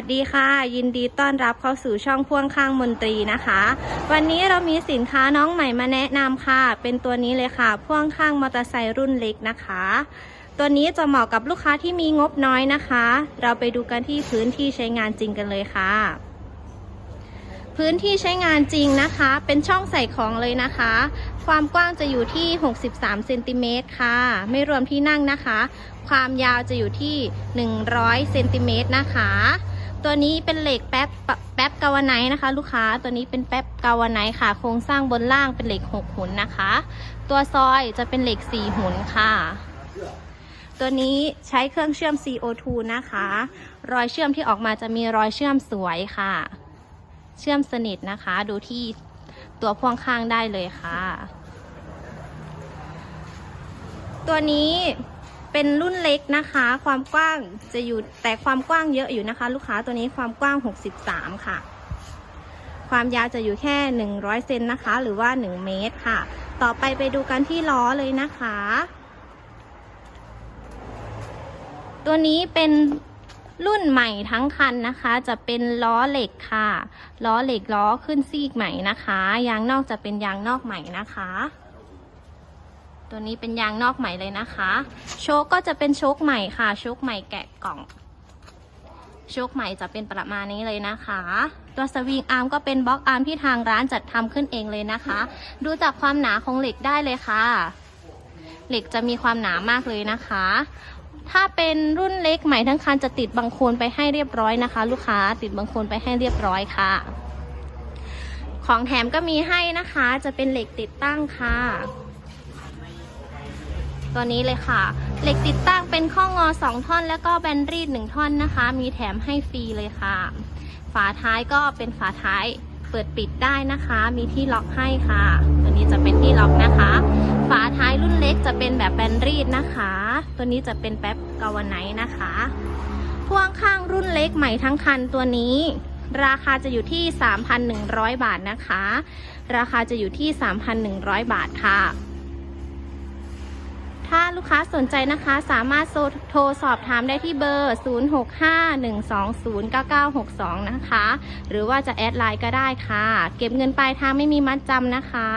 สดีค่ะ ยินดีต้อนรับเข้าสู่ช่องพ่วงข้างมนตรีนะคะ วันนี้เรามีสินค้าน้องใหม่มาแนะนำค่ะ เป็นตัวนี้เลยค่ะ พ่วงข้างมอเตอร์ไซค์รุ่นเล็กนะคะ ตัวนี้จะเหมาะกับลูกค้าที่มีงบน้อยนะคะ เราไปดูกันที่พื้นที่ใช้งานจริงกันเลยค่ะ พื้นที่ใช้งานจริงนะคะ เป็นช่องใส่ของเลยนะคะ ความกว้างจะอยู่ที่ 63เซนติเมตรค่ะ ไม่รวมที่นั่งนะคะ ความยาวจะอยู่ที่ 100เซนติเมตรนะคะ ตัวนี้เป็นเหล็กแป๊บแป๊บกาวไนท์นะคะ ลูกค้าตัวนี้เป็นแป๊บกาวไนท์ค่ะ โครงสร้างบนล่างเป็นเหล็ก 6 หุนนะคะ ตัวซอยจะเป็นเหล็ก 4 หุนค่ะ ตัวนี้ใช้เครื่องเชื่อม CO2 นะคะ รอยเชื่อมที่ออกมาจะมีรอยเชื่อมสวยค่ะ เชื่อมสนิทนะคะ ดูที่ตัวพ่วงข้างได้เลยค่ะ ตัวนี้ เป็นรุ่นเล็กนะคะ ความกว้างจะอยู่แต่ความกว้างเยอะอยู่นะคะ ลูกค้าตัวนี้ความกว้าง 63 ค่ะ ความยาวจะอยู่แค่ 100เซนนะคะ หรือว่า 1 เมตรค่ะ ต่อไปไปดูกันที่ล้อเลยนะคะ ตัวนี้เป็นรุ่นใหม่ทั้งคันนะคะ จะเป็นล้อเหล็กค่ะ ล้อเหล็กล้อขึ้นซีกใหม่นะคะ ยางนอกจะเป็นยางนอกใหม่นะคะ ตัวนี้เป็นยางนอกใหม่เลยนะคะ โชคก็จะเป็นโชคใหม่ค่ะ โชคใหม่แกะกล่อง โชคใหม่จะเป็นประมาณนี้เลยนะคะ ตัวสวิงอาร์มก็เป็นบล็อกอาร์มที่ทางร้านจัดทำขึ้นเองเลยนะคะ ดูจากความหนาของเหล็กได้เลยค่ะ เหล็กจะมีความหนามากเลยนะคะ ถ้าเป็นรุ่นเล็กใหม่ทั้งคันจะติดบังโคลนไปให้เรียบร้อยนะคะ ลูกค้าติดบังโคลนไปให้เรียบร้อยค่ะ ของแถมก็มีให้นะคะ จะเป็นเหล็กติดตั้งค่ะ ตัวนี้เลยค่ะ เหล็กติดตั้งเป็นข้องอสองท่อน แล้วก็แบนรีดหนึ่งท่อนนะคะ มีแถมให้ฟรีเลยค่ะ ฝาท้ายก็เป็นฝาท้ายเปิดปิดได้นะคะ มีที่ล็อกให้ค่ะ ตัวนี้จะเป็นที่ล็อกนะคะ ฝาท้ายรุ่นเล็กจะเป็นแบบแบนรีดนะคะ ตัวนี้จะเป็นแป๊บกาวไนท์นะคะพ่วงข้างรุ่นเล็กใหม่ทั้งคันตัวนี้ ราคาจะอยู่ที่ 3,100 บาทนะคะ ราคาจะอยู่ที่ 3,100 บาทค่ะ ถ้าลูกค้าสนใจนะคะ สามารถโทรสอบถามได้ที่เบอร์ 0651209962 นะคะ หรือว่าจะแอดไลน์ก็ได้ค่ะ เก็บเงินปลายทางไม่มีมัดจำนะคะ